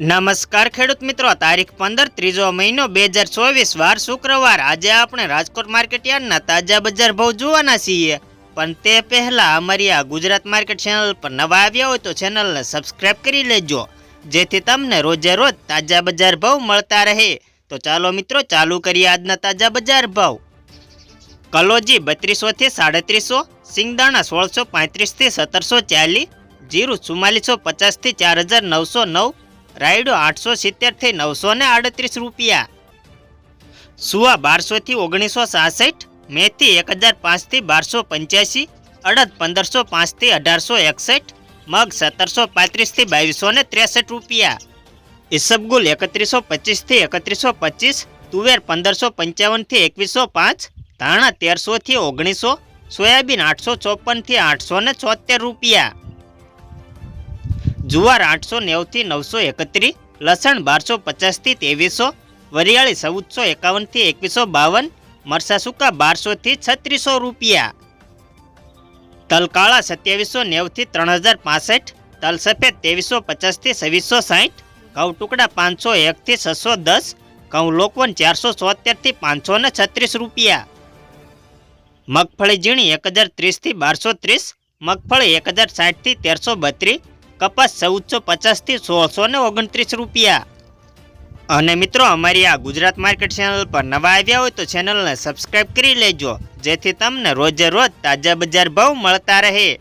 નમસ્કાર ખેડૂત મિત્રો, તારીખ પંદર ત્રીજો મહિનો બે હજાર ચોવીસ, વાર શુક્રવાર. આજે આપણે રાજકોટ માર્કેટ યાર્ડના તાજા બજાર ભાવ જોવાના છીએ. પણ તે પહેલા અમારી આ ગુજરાત માર્કેટ ચેનલ પર નવા આવ્યા હોય તો ચેનલને સબસ્ક્રાઇબ કરી લેજો. જેથી તમને રોજે રોજ તાજા બજાર ભાવ મળતા રહે. તો ચાલો મિત્રો, ચાલુ કરીએ આજના તાજા બજાર ભાવ. કલોજી બત્રીસોથી સાડત્રીસો, સિંગદાણા સોળસો પાંત્રીસથી સત્તરસો ચાલીસ, જીરું ચુમ્માલીસો પચાસથી ચાર હજાર નવસો નવ રાયડો આઠસો સિત્તેરથી નવસો ને આડત્રીસ રૂપિયા. સુવા બારસોથી ઓગણીસો સાસઠ મેથી એક હજાર પાંચથી બારસો પંચ્યાસી, અડદ પંદરસો પાંચથી અઢારસો એકસઠ, મગ સત્તરસો પાંત્રીસથી બાવીસો ને ત્રેસઠ રૂપિયા. ઈસબગુલ એકત્રીસો પચીસથી એકત્રીસો પચીસ, તુવેર પંદરસો પંચાવનથી એકવીસો પાંચ, ધાણા તેરસોથી ઓગણીસો, સોયાબીન આઠસો ચોપનથી આઠસો ને રૂપિયા. જુવાર આઠસો નેવથી નવસો એકત્રીસ, લસણ બારસો પચાસથી ત્રેવીસો, વરિયાળી ચૌદસો એકાવનથી એકવીસો બાવન મરસા સૂકા બારસોથી છત્રીસો રૂપિયા. તલકાળા સત્યાવીસો નેવથી ત્રણ હજાર પાસઠ, તલ સફેદ ત્રેવીસો પચાસથી છવ્વીસો સાઠ, ઘઉં ટુકડા પાંચસો એકથી છસો દસ, ઘઉં લોકવન ચારસો ચોતેરથી પાંચસો ને છત્રીસ રૂપિયા. મગફળી ઝીણી એક હજાર ત્રીસથી બારસો ત્રીસ, મગફળી એક હજાર સાઠથી તેરસો બત્રીસ કપાસ ચૌદસો પચાસથી સોળસો ને ઓગણત્રીસ રૂપિયા. અને મિત્રો, અમારી આ ગુજરાત માર્કેટ ચેનલ પર નવા આવ્યા હોય તો ચેનલને સબસ્ક્રાઈબ કરી લેજો, જેથી તમને રોજે રોજ તાજા બજાર ભાવ મળતા રહે.